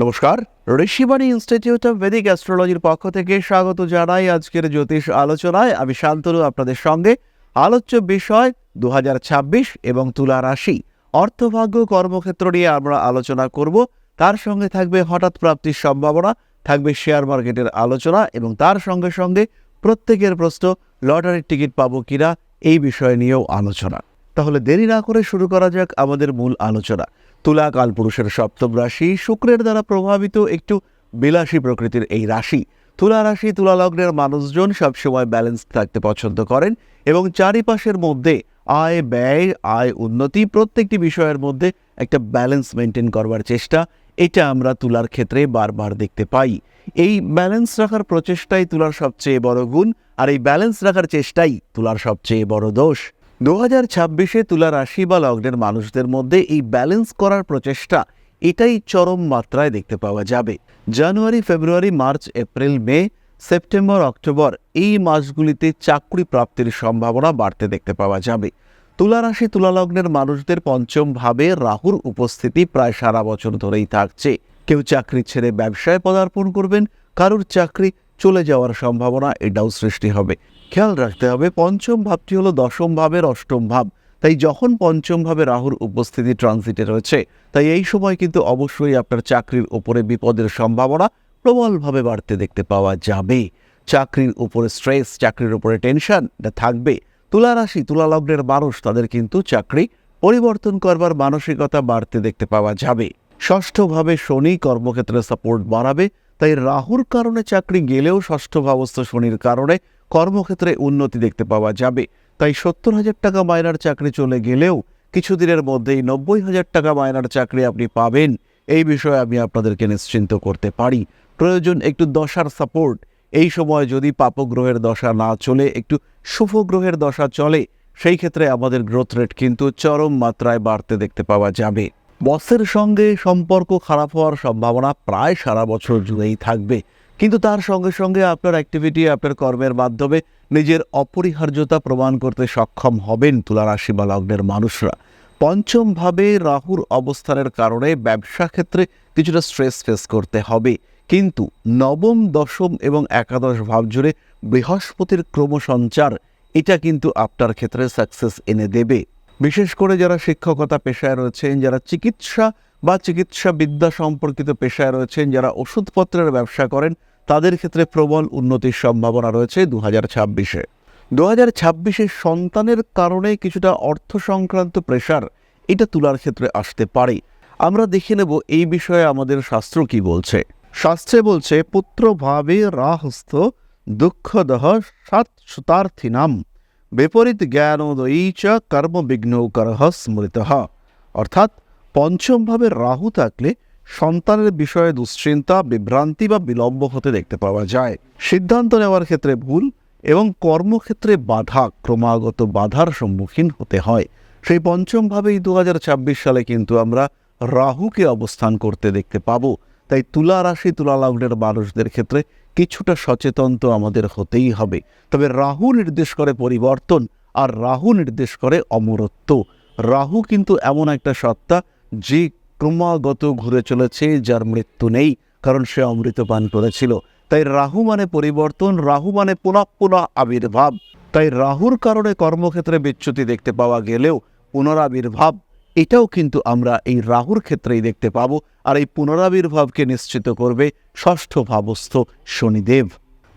নমস্কার Rishibani institute of Vedic অ্যাস্ট্রোলজির পক্ষ থেকে স্বাগত জানাই আজকের জ্যোতিষ আলোচনায়। আমি শান্তনু, আপনাদের সঙ্গে। আলোচ্য বিষয় দু হাজার ছাব্বিশ এবং তুলা রাশি। অর্থভাগ্য, কর্মক্ষেত্র নিয়ে আমরা আলোচনা করব। তার সঙ্গে থাকবে হঠাৎ প্রাপ্তির সম্ভাবনা, থাকবে শেয়ার মার্কেটের আলোচনা এবং তার সঙ্গে সঙ্গে প্রত্যেকের প্রশ্ন, লটারির টিকিট পাবো কিনা, এই বিষয় নিয়েও আলোচনা। তাহলে দেরি না করে শুরু করা যাক আমাদের মূল আলোচনা। তুলা কালপুরুষের সপ্তম রাশি শুক্রের দ্বারা প্রভাবিত একটু বিলাসী প্রকৃতির এই রাশি। তুলা রাশি, তুলা লগ্নের মানুষজন সবসময় ব্যালেন্স থাকতে পছন্দ করেন এবং চারিপাশের মধ্যে আয় ব্যয়, আয় উন্নতি প্রত্যেকটি বিষয়ের মধ্যে একটা ব্যালেন্স মেনটেন করবার চেষ্টা। এটা আমরা তুলার ক্ষেত্রে বারবার দেখতে পাই। এই ব্যালেন্স রাখার প্রচেষ্টাই তুলার সবচেয়ে বড় গুণ, আর এই ব্যালেন্স রাখার চেষ্টাই তুলার সবচেয়ে বড় দোষ। দু হাজার ছাব্বিশে তুলা রাশি বা লগ্নের মানুষদের মধ্যে এই ব্যালেন্স করার প্রচেষ্টা এটাই চরম মাত্রায় দেখতে পাওয়া যাবে। January, February, March, April, May, September, October এই মাসগুলিতে চাকরি প্রাপ্তির সম্ভাবনা বাড়তে দেখতে পাওয়া যাবে। তুলা রাশি, তুলা লগ্নের মানুষদের পঞ্চম ভাবে রাহুর উপস্থিতি প্রায় সারা বছর ধরেই থাকছে। কেউ চাকরি ছেড়ে ব্যবসায় পদার্পণ করবেন, কারুর চাকরি চলে যাওয়ার সম্ভাবনা এটাও সৃষ্টি হবে। খেয়াল রাখতে হবে, পঞ্চম ভাবটি হলো দশম ভাবের অষ্টম ভাব। তাই যখন পঞ্চম ভাবে রাহুর উপস্থিতি ট্রানজিটে রয়েছে, তাই এই সময় কিন্তু অবশ্যই আপনার চাকরির উপরে বিপদের সম্ভাবনা প্রবলভাবে বাড়তে দেখতে পাওয়া যাবে। চাকরির উপরে স্ট্রেস চাকরির উপরে টেনশন এটা থাকবে। তুলা রাশি মানুষ, তাদের কিন্তু চাকরি পরিবর্তন করবার মানসিকতা বাড়তে দেখতে পাওয়া যাবে। ষষ্ঠভাবে শনি কর্মক্ষেত্রে সাপোর্ট বাড়াবে তাই রাহুর কারণে চাকরি গেলেও ষষ্ঠ ভাবস্থ শনির কারণে কর্মক্ষেত্রে উন্নতি দেখতে পাওয়া যাবে। তাই সত্তর হাজার টাকা মায়নার চাকরি চলে গেলেও কিছুদিনের মধ্যেই নব্বই হাজার টাকা মায়নার চাকরি আপনি পাবেন। এই বিষয়ে আমি আপনাদেরকে নিশ্চিন্ত করতে পারি। প্রয়োজন একটু দশার সাপোর্ট। এই সময় যদি পাপগ্রহের দশা না চলে, একটু শুভ গ্রহের দশা চলে, সেই ক্ষেত্রে আমাদের গ্রোথ রেট কিন্তু চরম মাত্রায় বাড়তে দেখতে পাওয়া যাবে। বসের সঙ্গে সম্পর্ক খারাপ হওয়ার সম্ভাবনা প্রায় সারা বছর জুড়েই থাকবে। কিন্তু তার সঙ্গে সঙ্গে আপনার অ্যাক্টিভিটি আপনার কর্মের মাধ্যমে নিজের অপরিহার্যতা প্রমাণ করতে সক্ষম হবেন তুলা রাশি বা লগ্নের মানুষরা। পঞ্চমভাবে রাহুর অবস্থানের কারণে ব্যবসা ক্ষেত্রে কিছুটা স্ট্রেস ফেস করতে হবে। কিন্তু নবম, দশম এবং একাদশ ভাব জুড়ে বৃহস্পতির ক্রমসঞ্চার, এটা কিন্তু আপনার ক্ষেত্রে সাকসেস এনে দেবে। বিশেষ করে যারা শিক্ষকতা পেশায় রয়েছেন, যারা চিকিৎসা বা চিকিৎসা বিদ্যা সম্পর্কিত পেশায় রয়েছেন, যারা ওষুধপত্রের ব্যবসা করেন, তাদের ক্ষেত্রে প্রবল উন্নতির সম্ভাবনা রয়েছে দু হাজার ছাব্বিশে। দু হাজার ছাব্বিশে সন্তানের কারণে কিছুটা অর্থ সংক্রান্ত প্রেশার এটা তুলার ক্ষেত্রে আসতে পারে। আমরা দেখে নেব এই বিষয়ে আমাদের শাস্ত্র কি বলছে। শাস্ত্রে বলছে পুত্র ভাবে রাহস্থ দুঃখদহ সাত সুতার্থিনাম বিপরীত জ্ঞানোদয়ী চ কর্মবিঘ্নকরহ স্মৃত। অর্থাৎ পঞ্চমভাবে রাহু থাকলে সন্তানের বিষয়ে দুশ্চিন্তা, বিভ্রান্তি বা বিলম্ব হতে দেখতে পাওয়া যায়। সিদ্ধান্ত নেওয়ার ক্ষেত্রে ভুল এবং কর্মক্ষেত্রে বাধা ক্রমাগত বাধার সম্মুখীন হতে হয়। সেই পঞ্চমভাবেই দু হাজার ছাব্বিশ সালে কিন্তু আমরা রাহুকে অবস্থান করতে দেখতে পাবো। তাই তুলা রাশি, তুলা লগ্নের মানুষদের ক্ষেত্রে কিছুটা সচেতন তো আমাদের হতেই হবে। তবে রাহু নির্দেশ করে পরিবর্তন আর রাহু নির্দেশ করে অমরত্ব। রাহু কিন্তু এমন একটা সত্তা যে ক্রমাগত ঘুরে চলেছে, যার মৃত্যু নেই, কারণ সে অমৃত পান করেছিল। তাই রাহু মানে পরিবর্তন, রাহু মানে পুনঃ পুনঃ আবির্ভাব। তাই রাহুর কারণে কর্মক্ষেত্রে বিচ্যুতি দেখতে পাওয়া গেলেও পুনরাবির্ভাব এটাও কিন্তু আমরা এই রাহুর ক্ষেত্রেই দেখতে পাবো আর এই পুনরাবির্ভাবকে নিশ্চিত করবে ষষ্ঠ ভাবস্থ শনিদেব।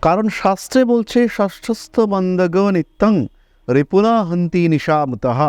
কারণ শাস্ত্রে বলছে, ষষ্ঠস্থ মন্দগ নিত্যং, রিপুনা হন্তি নিশামতঃ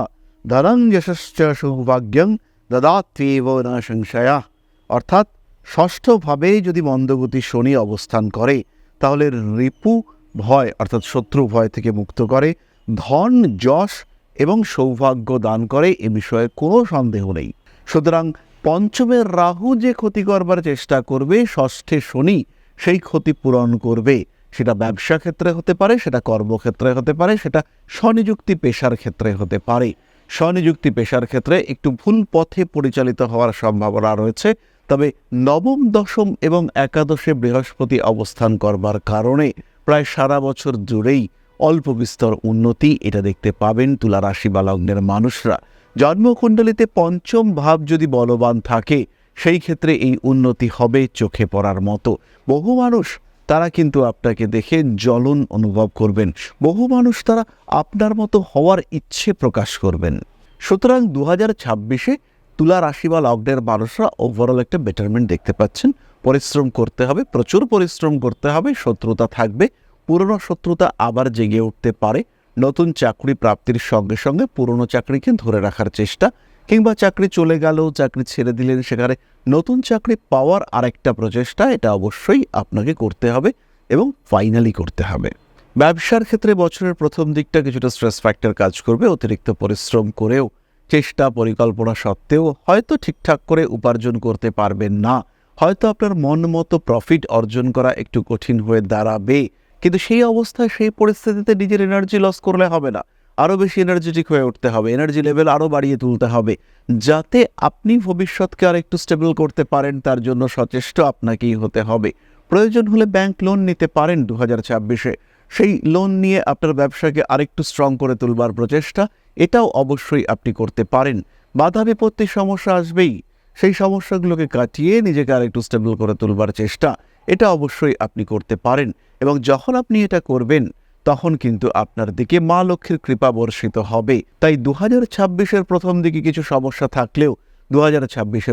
ধনং যশশ্চ সৌভাগ্যং দদাত্বেব না সংশয়া অর্থাৎ ষষ্ঠভাবে যদি মন্দগতি শনি অবস্থান করে, তাহলে রিপু ভয়, অর্থাৎ শত্রু ভয় থেকে মুক্ত করে, ধন, যশ এবং সৌভাগ্য দান করে এ বিষয়ে কোনো সন্দেহ নেই। সুতরাং পঞ্চমের রাহু যে ক্ষতি করবার চেষ্টা করবে, ষষ্ঠে শনি সেই ক্ষতি পূরণ করবে। সেটা ব্যবসা ক্ষেত্রে হতে পারে, সেটা কর্মক্ষেত্রে হতে পারে, সেটা স্বনিযুক্তি পেশার ক্ষেত্রে হতে পারে। স্বনিযুক্তি পেশার ক্ষেত্রে একটু ভুল পথে পরিচালিত হওয়ার সম্ভাবনা রয়েছে। তবে নবম, দশম এবং একাদশে বৃহস্পতি অবস্থান করবার কারণে প্রায় সারা বছর জুড়েই অল্প বিস্তর উন্নতি এটা দেখতে পাবেন তুলা রাশি বা লগ্নের মানুষরা। জন্মকুণ্ডলিতে পঞ্চম ভাব যদি বলবান থাকে, সেই ক্ষেত্রে এই উন্নতি হবে চোখে পড়ার মতো। বহু মানুষ তারা কিন্তু আপনাকে দেখে জ্বলন অনুভব করবেন। বহু মানুষ তারা আপনার মতো হওয়ার ইচ্ছে প্রকাশ করবেন। সুতরাং দু হাজার ছাব্বিশে তুলা রাশি বা লগ্নের মানুষরা ওভারঅল একটা বেটারমেন্ট দেখতে পাচ্ছেন। পরিশ্রম করতে হবে, প্রচুর পরিশ্রম করতে হবে, শত্রুতা থাকবে পুরনো শত্রুতা আবার জেগে উঠতে পারে। নতুন চাকরি প্রাপ্তির সঙ্গে সঙ্গে পুরনো চাকরিকে ধরে রাখার চেষ্টা কিংবা চাকরি চলে গেলেও চাকরি ছেড়ে দিলেন সেখানে নতুন চাকরি পাওয়ার আরেকটা প্রচেষ্টা, এটা অবশ্যই আপনাকে করতে হবে এবং ফাইনালি করতে হবে। ব্যবসার ক্ষেত্রে বছরের প্রথম দিকটা কিছুটা স্ট্রেস ফ্যাক্টর কাজ করবে, অতিরিক্ত পরিশ্রম করেও, চেষ্টা পরিকল্পনা সত্ত্বেও হয়তো ঠিকঠাক করে উপার্জন করতে পারবেন না। হয়তো আপনার মন মতো প্রফিট অর্জন করা একটু কঠিন হয়ে দাঁড়াবে। কিন্তু সেই অবস্থায় সেই পরিস্থিতিতে নিজের এনার্জি লস করলে হবে না। আরও বেশি এনার্জেটিক হয়ে উঠতে হবে এনার্জি লেভেল আরও বাড়িয়ে তুলতে হবে, যাতে আপনি ভবিষ্যৎকে আর একটু স্টেবল করতে পারেন, তার জন্য সচেষ্ট আপনাকেই হতে হবে। প্রয়োজন হলে ব্যাংক লোন নিতে পারেন দু হাজার ছাব্বিশে। সেই লোন নিয়ে আপনার ব্যবসাকে আরেকটু স্ট্রং করে তুলবার প্রচেষ্টা, এটাও অবশ্যই আপনি করতে পারেন। বাধা বিপত্তির সমস্যা আসবেই, সেই সমস্যাগুলোকে কাটিয়ে নিজেকে আরেকটু স্টেবল করে তুলবার চেষ্টা। এটা অবশ্যই আপনি করতে পারেন এবং যখন আপনি এটা করবেন, তখন কিন্তু আপনার দিকে মা লক্ষ্মীর কৃপা বর্ষিত হবে। তাই দু হাজার প্রথম দিকে কিছু সমস্যা থাকলেও দু হাজার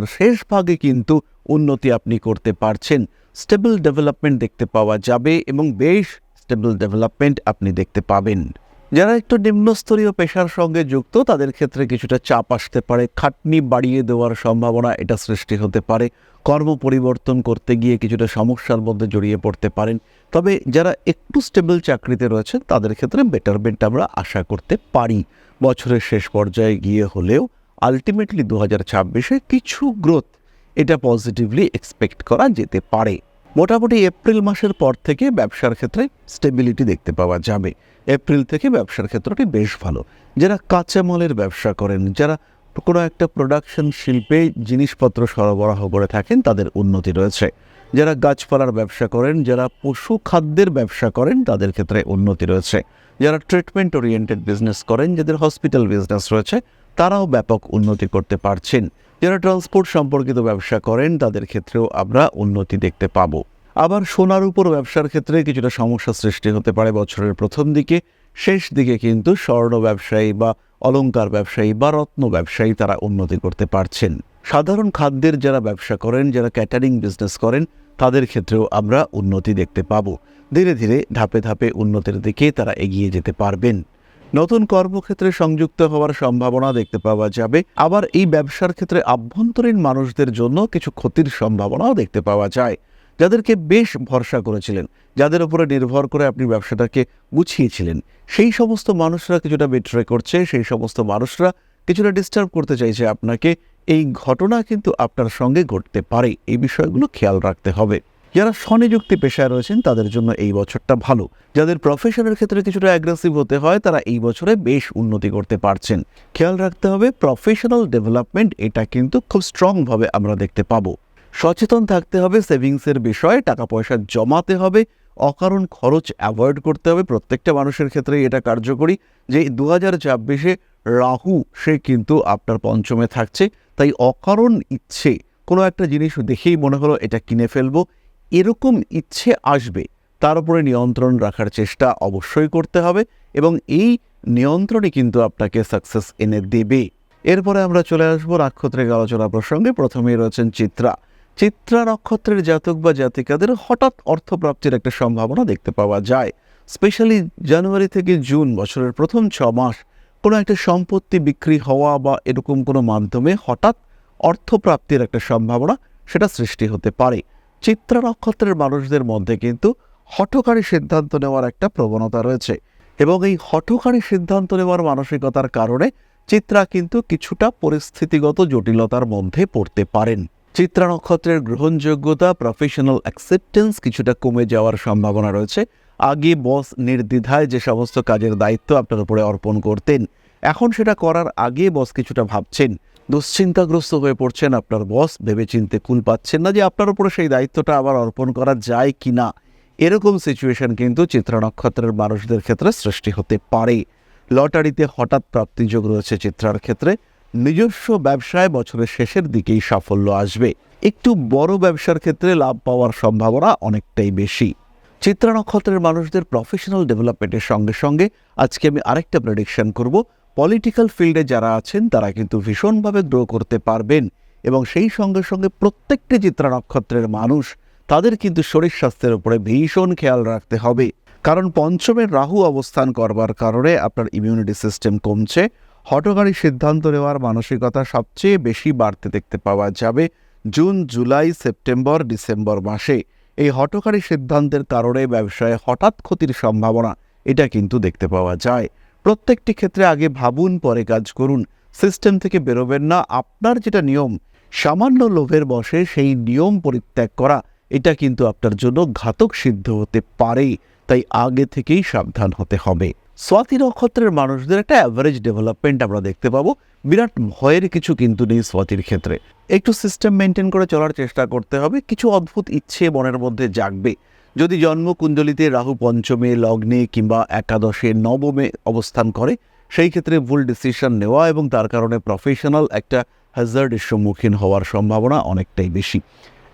শেষ ভাগে কিন্তু উন্নতি আপনি করতে পারছেন। স্টেবল ডেভেলপমেন্ট দেখতে পাওয়া যাবে এবং বেশ স্টেবল ডেভেলপমেন্ট আপনি দেখতে পাবেন। যারা একটু নিম্নস্তরীয় পেশার সঙ্গে যুক্ত, তাদের ক্ষেত্রে কিছুটা চাপ আসতে পারে। খাটনি বাড়িয়ে দেওয়ার সম্ভাবনা এটা সৃষ্টি হতে পারে। কর্ম পরিবর্তন করতে গিয়ে কিছুটা সমস্যার মধ্যে জড়িয়ে পড়তে পারেন। তবে যারা একটু স্টেবল চাকরিতে রয়েছেন, তাদের ক্ষেত্রে বেটারমেন্ট আমরা আশা করতে পারি। বছরের শেষ পর্যায়ে গিয়ে হলেও আলটিমেটলি দু হাজার ছাব্বিশে কিছু গ্রোথ এটা পজিটিভলি এক্সপেক্ট করা যেতে পারে। মোটামুটি এপ্রিল মাসের পর থেকে ব্যবসার ক্ষেত্রে স্টেবিলিটি দেখতে পাওয়া যাবে। এপ্রিল থেকে ব্যবসার ক্ষেত্রটি বেশ ভালো। যারা কাঁচামালের ব্যবসা করেন, যারা কোনো একটা প্রোডাকশন শিল্পে জিনিসপত্র সরবরাহ করে থাকেন, তাদের উন্নতি রয়েছে। যারা গাছপালার ব্যবসা করেন, যারা পশু খাদ্যের ব্যবসা করেন, তাদের ক্ষেত্রে উন্নতি রয়েছে। যারা ট্রিটমেন্ট ওরিয়েন্টেড বিজনেস করেন, যাদের হসপিটাল বিজনেস রয়েছে, তারাও ব্যাপক উন্নতি করতে পারছেন। যারা ট্রান্সপোর্ট সম্পর্কিত ব্যবসা করেন, তাদের ক্ষেত্রেও আমরা উন্নতি দেখতে পাবো। আবার সোনার উপর ব্যবসার ক্ষেত্রে কিছুটা সমস্যা সৃষ্টি হতে পারে বছরের প্রথম দিকে। শেষ দিকে কিন্তু স্বর্ণ ব্যবসায়ী বা অলংকার ব্যবসায়ী বা রত্ন ব্যবসায়ী তারা উন্নতি করতে পারছেন। সাধারণ খাদ্যের যারা ব্যবসা করেন, যারা ক্যাটারিং বিজনেস করেন, তাদের ক্ষেত্রেও আমরা উন্নতি দেখতে পাব। ধীরে ধীরে ধাপে ধাপে উন্নতির দিকে তারা এগিয়ে যেতে পারবেন। নতুন কর্মক্ষেত্রে সংযুক্ত হওয়ার সম্ভাবনা দেখতে পাওয়া যাবে। আবার এই ব্যবসার ক্ষেত্রে আভ্যন্তরীণ মানুষদের জন্য কিছু ক্ষতির সম্ভাবনাও দেখতে পাওয়া যায়। যাদেরকে বেশ ভরসা করেছিলেন, যাদের উপরে নির্ভর করে আপনি ব্যবসাটাকে গুছিয়েছিলেন। সেই সমস্ত মানুষরা কিছুটা বিট্রে করছে, সেই সমস্ত মানুষরা কিছুটা ডিস্টার্ব করতে চাইছে আপনাকে। এই ঘটনা কিন্তু আপনার সঙ্গে ঘটতে পারে, এই বিষয়গুলো খেয়াল রাখতে হবে। যারা স্বনিযুক্তি পেশায় রয়েছেন, তাদের জন্য এই বছরটা ভালো। যাদের প্রফেশনের ক্ষেত্রে কিছুটা অ্যাগ্রেসিভ হতে হয়, তারা এই বছরে বেশ উন্নতি করতে পারছেন। খেয়াল রাখতে হবে প্রফেশনাল ডেভেলপমেন্ট এটা কিন্তু খুব স্ট্রংভাবে আমরা দেখতে পাবো। সচেতন থাকতে হবে, সেভিংসের বিষয়ে টাকা পয়সা জমাতে হবে, অকারণ খরচ অ্যাভয়েড করতে হবে। প্রত্যেকটা মানুষের ক্ষেত্রে এটা কার্যকরী যে দু হাজার ছাব্বিশে রাহু, সে কিন্তু আপনার পঞ্চমে থাকছে। তাই অকারণ ইচ্ছে, কোনো একটা জিনিস দেখেই মনে হলো এটা কিনে ফেলব। এরকম ইচ্ছে আসবে, তার উপরে নিয়ন্ত্রণ রাখার চেষ্টা অবশ্যই করতে হবে এবং এই নিয়ন্ত্রণই কিন্তু আপনাকে সাকসেস এনে দেবে। এরপরে আমরা চলে আসব নক্ষত্রের আলোচনা প্রসঙ্গে। প্রথমেই রয়েছেন চিত্রা। চিত্রা নক্ষত্রের জাতক বা জাতিকাদের হঠাৎ অর্থপ্রাপ্তির একটা সম্ভাবনা দেখতে পাওয়া যায়। স্পেশালি জানুয়ারি থেকে জুন বছরের প্রথম ছ মাস, কোনো একটা সম্পত্তি বিক্রি হওয়া বা এরকম কোনো মাধ্যমে হঠাৎ অর্থপ্রাপ্তির একটা সম্ভাবনা সেটা সৃষ্টি হতে পারে। চিত্রা নক্ষত্রের মানুষদের মধ্যে কিন্তু হঠকারী সিদ্ধান্ত নেওয়ার একটা প্রবণতা রয়েছে এবং এই হঠকারী সিদ্ধান্ত নেওয়ার মানসিকতার কারণে চিত্রা কিন্তু কিছুটা পরিস্থিতিগত জটিলতার মধ্যে পড়তে পারেন। চিত্রা নক্ষত্রের গ্রহণযোগ্যতা প্রফেশনাল অ্যাকসেপ্টেন্স কিছুটা কমে যাওয়ার সম্ভাবনা রয়েছে। আগে বস নির্দ্বিধায় যে সমস্ত কাজের দায়িত্ব আপনার উপরে অর্পণ করতেন, এখন সেটা করার আগে বস কিছুটা ভাবছেন। দুশ্চিন্তাগ্রস্ত হয়ে পড়ছেন আপনার বস ভেবেচিন্তে কুল পাচ্ছেন না যে আপনার উপরে সেই দায়িত্বটা আবার অর্পণ করা যায় কি না এরকম সিচুয়েশন কিন্তু চিত্রা নক্ষত্রের মানুষদের ক্ষেত্রে সৃষ্টি হতে পারে। লটারিতে হঠাৎ প্রাপ্তিযোগ রয়েছে চিত্রার ক্ষেত্রে। নিজস্ব ব্যবসায় বছরের শেষের দিকেই সাফল্য আসবে। একটু বড় ব্যবসার ক্ষেত্রে লাভ পাওয়ার সম্ভাবনা অনেকটাই বেশি। চিত্রা নক্ষত্রের মানুষদের প্রফেশনাল ডেভেলপমেন্টের সঙ্গে সঙ্গে আজকে আমি আরেকটা প্রেডিকশন করব। পলিটিক্যাল ফিল্ডে যারা আছেন, তারা কিন্তু ভীষণভাবে গ্রো করতে পারবেন এবং সেই সঙ্গে সঙ্গে প্রত্যেকটি চিত্রা নক্ষত্রের মানুষ, তাদের কিন্তু শরীর স্বাস্থ্যের উপরে ভীষণ খেয়াল রাখতে হবে। কারণ পঞ্চমের রাহু অবস্থান করবার কারণে আপনার ইমিউনিটি সিস্টেম কমছে। হটকারী সিদ্ধান্ত নেওয়ার মানসিকতা সবচেয়ে বেশি বাড়তে দেখতে পাওয়া যাবে জুন, জুলাই, সেপ্টেম্বর, ডিসেম্বর মাসে। এই হটকারী সিদ্ধান্তের কারণে ব্যবসায় হঠাৎ ক্ষতির সম্ভাবনা, এটা কিন্তু দেখতে পাওয়া যায়। প্রত্যেকটি ক্ষেত্রে আগে ভাবুন, পরে কাজ করুন। সিস্টেম থেকে বেরোবেন না। আপনার যেটা নিয়ম, সামান্য লোভের বসে সেই নিয়ম পরিত্যাগ করা, এটা কিন্তু আপনার জন্য ঘাতক সিদ্ধ হতে পারে তাই আগে থেকেই সাবধান হতে হবে। স্বাতি নক্ষত্রের মানুষদের একটা অ্যাভারেজ ডেভেলপমেন্ট আমরা দেখতে পাবো। বিরাট ভয়ের কিছু কিন্তু নেই স্বাতির ক্ষেত্রে। একটু সিস্টেম মেনটেন করে চলার চেষ্টা করতে হবে, কিছু অদ্ভুত ইচ্ছে মনের মধ্যে জাগবে। যদি জন্মকুণ্ডলিতে রাহু পঞ্চমে, লগ্নে কিংবা একাদশে নবমে অবস্থান করে, সেই ক্ষেত্রে ভুল ডিসিশন নেওয়া এবং তার কারণে প্রফেশনাল একটা হ্যাজার্ডের সম্মুখীন হওয়ার সম্ভাবনা অনেকটাই বেশি।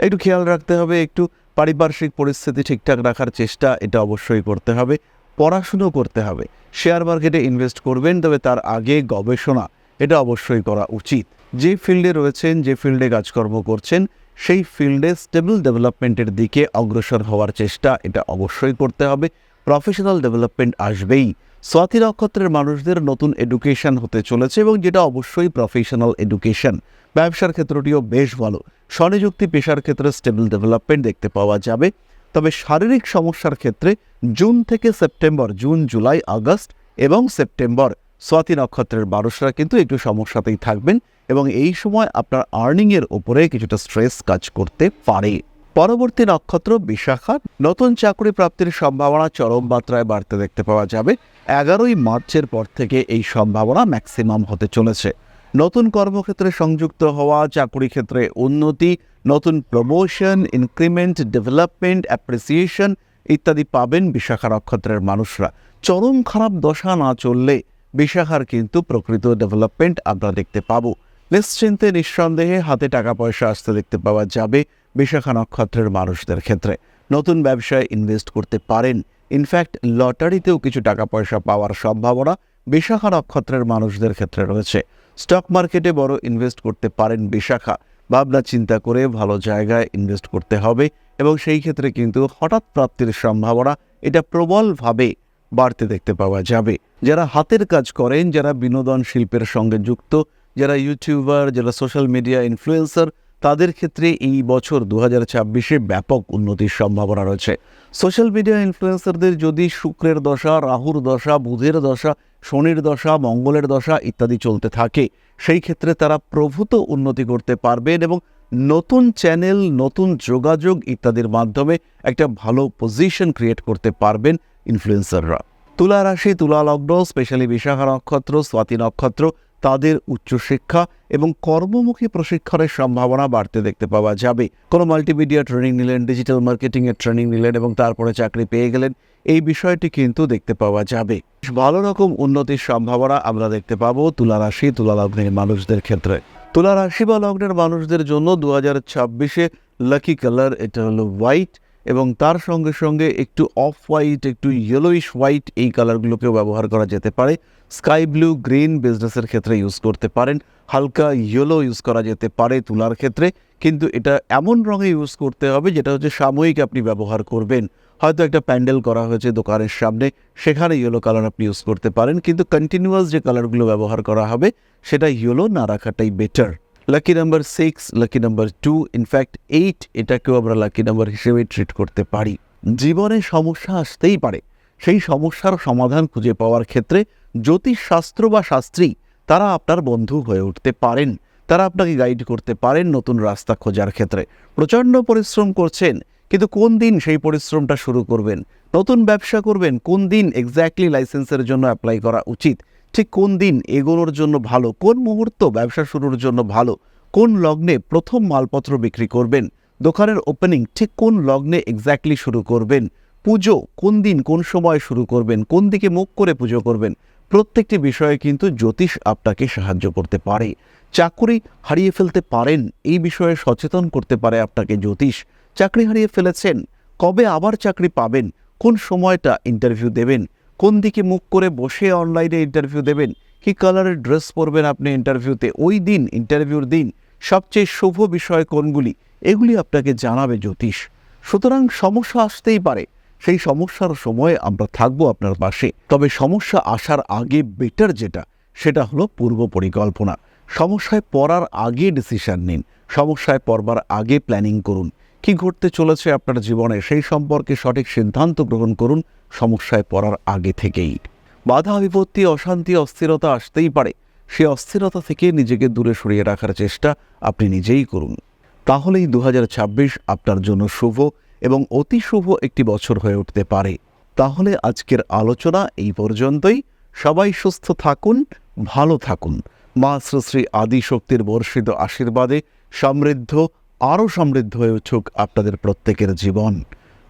একটু খেয়াল রাখতে হবে, একটু পারিপার্শ্বিক পরিস্থিতি ঠিকঠাক রাখার চেষ্টা, এটা অবশ্যই করতে হবে। পড়াশুনো করতে হবে। শেয়ার মার্কেটে ইনভেস্ট করবেন, তবে তার আগে গবেষণা, এটা অবশ্যই করা উচিত। যে ফিল্ডে রয়েছেন, যে ফিল্ডে কাজকর্ম করছেন, সেই ফিল্ডে স্টেবল ডেভেলপমেন্টের দিকে অগ্রসর হওয়ার চেষ্টা, এটা অবশ্যই করতে হবে। প্রফেশনাল ডেভেলপমেন্ট আসবেই। স্বাতি নক্ষত্রের মানুষদের নতুন এডুকেশন হতে চলেছে এবং যেটা অবশ্যই প্রফেশনাল এডুকেশন। ব্যবসার ক্ষেত্রটিও বেশ ভালো। স্বনিযুক্তি পেশার ক্ষেত্রে স্টেবল ডেভেলপমেন্ট দেখতে পাওয়া যাবে। তবে শারীরিক সমস্যার ক্ষেত্রে জুন থেকে সেপ্টেম্বর, জুন, জুলাই, আগস্ট এবং সেপ্টেম্বর স্বাতি নক্ষত্রের মানুষরা কিন্তু একটু সমস্যাতেই থাকবেন এবং এই সময় আপনার আর্নিংয়ের উপরে কিছুটা স্ট্রেস কাজ করতে পারে। পরবর্তী নক্ষত্র বিশাখা, নতুন চাকরি প্রাপ্তির সম্ভাবনা চরম মাত্রায় বাড়তে দেখতে পাওয়া যাবে। এগারোই মার্চের পর থেকে এই সম্ভাবনা ম্যাক্সিমাম হতে চলেছে। নতুন কর্মক্ষেত্রে সংযুক্ত হওয়া, চাকরি ক্ষেত্রে উন্নতি, নতুন প্রমোশন, ইনক্রিমেন্ট, ডেভেলপমেন্ট, অ্যাপ্রিসিয়েশন ইত্যাদি পাবেন বিশাখা নক্ষত্রের মানুষরা। চরম খারাপ দশা না চললে বিশাখার কিন্তু প্রকৃত ডেভেলপমেন্ট আমরা দেখতে পাবো। নিশ্চিন্তে, নিঃসন্দেহে হাতে টাকা পয়সা আসতে দেখতে পাওয়া যাবে বিশাখা নক্ষত্রের মানুষদের ক্ষেত্রে। নতুন ব্যবসায় ইনভেস্ট করতে পারেন। ইনফ্যাক্ট লটারিতেও কিছু টাকা পয়সা পাওয়ার সম্ভাবনা বিশাখা নক্ষত্রের মানুষদের ক্ষেত্রে রয়েছে। স্টক মার্কেটে বড় ইনভেস্ট করতে পারেন বিশাখা। ভাবনা চিন্তা করে ভালো জায়গায় ইনভেস্ট করতে হবে। এবং সেই ক্ষেত্রে কিন্তু হঠাৎ প্রাপ্তির সম্ভাবনা এটা প্রবলভাবে বাড়তে দেখতে পাওয়া যাবে। যারা হাতের কাজ করেন, যারা বিনোদন শিল্পের সঙ্গে যুক্ত, যারা ইউটিউবার, যারা সোশ্যাল মিডিয়া ইনফ্লুয়েন্সার, তাদের ক্ষেত্রে এই বছর দু হাজার ছাব্বিশে ব্যাপক উন্নতির সম্ভাবনা রয়েছে। সোশ্যাল মিডিয়া ইনফ্লুয়েন্সারদের যদি শুক্রের দশা, রাহুর দশা, বুধের দশা, শনির দশা, মঙ্গলের দশা ইত্যাদি চলতে থাকে, সেই ক্ষেত্রে তারা প্রভূত উন্নতি করতে পারবেন এবং নতুন চ্যানেল, নতুন যোগাযোগ ইত্যাদির মাধ্যমে একটা ভালো পজিশন ক্রিয়েট করতে পারবেন ইনফ্লুয়েন্সাররা তুলা রাশি, তুলা লগ্ন স্পেশালি বিশাখা নক্ষত্র, স্বাতি নক্ষত্র, তাদের উচ্চশিক্ষা এবং কর্মমুখী প্রশিক্ষণের সম্ভাবনা বাড়তে দেখতে পাওয়া যাবে। কোনো মাল্টিমিডিয়া ট্রেনিং নিলেন ডিজিটাল মার্কেটিংয়ের ট্রেনিং নিলেন এবং তারপরে চাকরি পেয়ে গেলেন, এই বিষয়টি কিন্তু দেখতে পাওয়া যাবে। ভালো রকম উন্নতির সম্ভাবনা আমরা দেখতে পাবো তুলা রাশি, তুলা লগ্নের মানুষদের ক্ষেত্রে। তুলা রাশি বা লগ্নের মানুষদের জন্য দু হাজার ছাব্বিশে লাকি কালার এটা হলো হোয়াইট এবং তার সঙ্গে সঙ্গে একটু অফ হোয়াইট একটু ইয়েলোইশ হোয়াইট এই কালারগুলোকেও ব্যবহার করা যেতে পারে। স্কাই ব্লু গ্রিন বিজনেসের ক্ষেত্রে ইউজ করতে পারেন। হালকা ইয়েলো ইউজ করা যেতে পারে তুলার ক্ষেত্রে, কিন্তু এটা এমন রঙে ইউজ করতে হবে যেটা হচ্ছে সাময়িক আপনি ব্যবহার করবেন। হয়তো একটা প্যান্ডেল করা হয়েছে দোকানের সামনে, সেখানে ইয়েলো কালার আপনি ইউজ করতে পারেন, কিন্তু কন্টিনিউয়াস যে কালারগুলো ব্যবহার করা হবে, সেটা ইয়েলো না রাখাটাই better lucky number six lucky number two in fact eight এটাকেও আমরা লাকি নাম্বার হিসেবে ট্রিট করতে পারি। জীবনে সমস্যা আসতেই পারে। সেই সমস্যার সমাধান খুঁজে পাওয়ার ক্ষেত্রে জ্যোতিষশাস্ত্র বা শাস্ত্রী তারা আপনার বন্ধু হয়ে উঠতে পারেন। তারা আপনাকে গাইড করতে পারেন নতুন রাস্তা খোঁজার ক্ষেত্রে। প্রচণ্ড পরিশ্রম করছেন, কিন্তু কোন দিন সেই পরিশ্রমটা শুরু করবেন? নতুন ব্যবসা করবেন, কোন দিন এক্স্যাক্টলি লাইসেন্সের জন্য অ্যাপ্লাই করা উচিত? ঠিক কোন দিন এগোনোর জন্য ভালো? কোন মুহূর্ত ব্যবসা শুরুর জন্য ভালো? কোন লগ্নে প্রথম মালপত্র বিক্রি করবেন? দোকানের ওপেনিং ঠিক কোন লগ্নে এক্স্যাক্টলি শুরু করবেন? পুজো কোন দিন কোন সময় শুরু করবেন? কোন দিকে মুখ করে পুজো করবেন? প্রত্যেকটি বিষয়ে কিন্তু জ্যোতিষ আপনাকে সাহায্য করতে পারে। চাকরি হারিয়ে ফেলতে পারেন, এই বিষয়ে সচেতন করতে পারে আপনাকে জ্যোতিষ। চাকরি হারিয়ে ফেলেছেন, কবে আবার চাকরি পাবেন, কোন সময়টা ইন্টারভিউ দেবেন, কোন দিকে মুখ করে বসে অনলাইনে ইন্টারভিউ দেবেন, কি কালারের ড্রেস পরবেন আপনি ইন্টারভিউতে ওই দিন ইন্টারভিউর দিন, সবচেয়ে শুভ বিষয় কোনগুলি, এগুলি আপনাকে জানাবে জ্যোতিষ। সুতরাং সমস্যা আসতেই পারে সেই সমস্যার সময়ে আমরা থাকব আপনার পাশে। তবে সমস্যা আসার আগে বেটার যেটা, সেটা হলো পূর্ব পরিকল্পনা। সমস্যায় পড়ার আগে ডিসিশন নিন। সমস্যায় পড়বার আগে প্ল্যানিং করুন। কি ঘটতে চলেছে আপনার জীবনে সেই সম্পর্কে সঠিক সিদ্ধান্ত গ্রহণ করুন সমস্যায় পড়ার আগে থেকেই। বাধা বিপত্তি, অশান্তি, অস্থিরতা আসতেই পারে। সে অস্থিরতা থেকে নিজেকে দূরে সরিয়ে রাখার চেষ্টা আপনি নিজেই করুন। তাহলেই দু হাজার ছাব্বিশ আপনার জন্য শুভ। এবং অতি শুভ একটি বছর হয়ে উঠতে পারে। তাহলে আজকের আলোচনা এই পর্যন্তই। সবাই সুস্থ থাকুন, ভালো থাকুন। মা শ্রী আদিশক্তির বর্ষিত আশীর্বাদে সমৃদ্ধ, আরও সমৃদ্ধ হয়ে উঠুক আপনাদের প্রত্যেকের জীবন।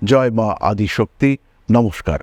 জয় মা আদিশক্তি। নমস্কার।